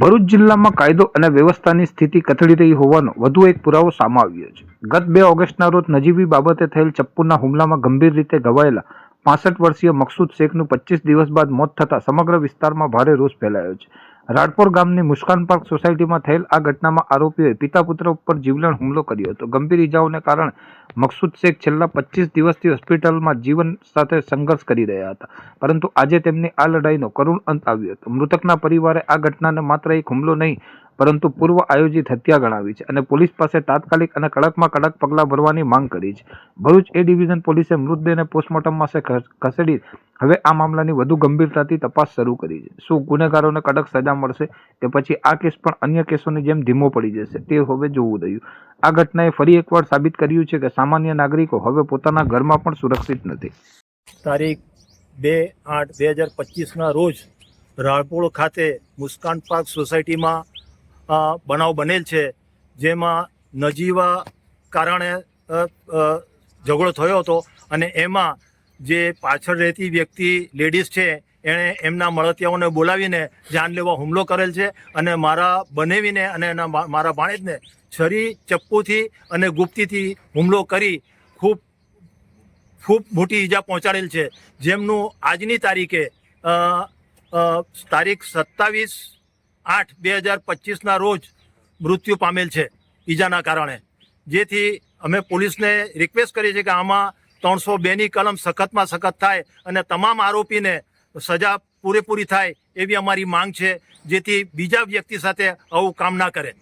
ભરૂચ જિલ્લામાં કાયદો અને વ્યવસ્થાની સ્થિતિ કથળી રહી હોવાનો વધુ એક પુરાવો સામે આવ્યો છે. ગત બે ઓગસ્ટના રોજ નજીવી બાબતે થયેલ ચપ્પુના હુમલામાં ગંભીર રીતે ઘવાયેલા પાસઠ વર્ષીય મકસૂદ શેખનું પચીસ દિવસ બાદ મોત થતાં સમગ્ર વિસ્તારમાં ભારે રોષ ફેલાયો છે. રાડપોર ગામની મુસ્કાન પાર્ક સોસાયટીમાં થયેલ આ ઘટનામાં આરોપીઓએ પિતા પુત્ર ઉપર જીવલેણ હુમલો કર્યો હતો. ગંભીર ઇજાઓને કારણે મકસૂદ શેખ છેલ્લા પચીસ દિવસથી હોસ્પિટલમાં જીવન સાથે સંઘર્ષ કરી રહ્યા હતા. પરંતુ આજે તેમની આ લડાઈનો કરુણ અંત આવ્યો હતો. મૃતકના પરિવારે આ ઘટનાને માત્ર એક હુમલો નહીં, પરંતુ પૂર્વ આયોજિત હત્યા ગણાવી છે અને પોલીસ પાસે તાત્કાલિક અને કડકમાં કડક પગલાં ભરવાની માંગ કરી છે. ભરૂચ એ ડિવિઝન પોલીસે મૃતદેહને પોસ્ટમોર્ટમ માટે ખસેડી હવે આ મામલાની વધુ ગંભીરતાથી તપાસ શરૂ કરી છે. શું ગુનેગારોને કડક સજા મળશે? કે પછી આ કેસ પણ અન્ય કેસોની જેમ ધીમો પડી જશે. તે હવે જોવું રહ્યું. આ ઘટનાએ ફરી એકવાર સાબિત કર્યું છે કે સામાન્ય નાગરિકો હવે પોતાના ઘરમાં પણ સુરક્ષિત નથી. તારીખ બે આઠ બે હજાર પચીસના રોજ રાળપોળ ખાતે મુસ્કાન પાર્ક સોસાયટીમાં બનાવ બનેલ છે, જેમાં નજીવા કારણે ઝઘડો થયો હતો અને એમાં જે પાછળ રહેતી વ્યક્તિ લેડીઝ છે, એણે એમના મળતિયાઓને બોલાવીને જાન લેવા હુમલો કરેલ છે અને મારા બનેવીને અને એના મારા ભાણેજને છરી ચપ્પુથી અને ગુપ્તીથી હુમલો કરી ખૂબ ખૂબ મોટી ઈજા પહોંચાડેલ છે. જેમનું આજની તારીખે તારીખ સત્તાવીસ આઠ બે હજાર પચીસના રોજ મૃત્યુ પામેલ છે ઈજાના કારણે. જેથી અમે પોલીસને રિક્વેસ્ટ કરી છે કે આમાં ત્રણસો બેની કલમ સખતમાં સખત થાય અને તમામ આરોપીને સજા પૂરેપૂરી થાય એવી અમારી માંગ છે, જેથી બીજા વ્યક્તિ સાથે આવું કામ ના કરે.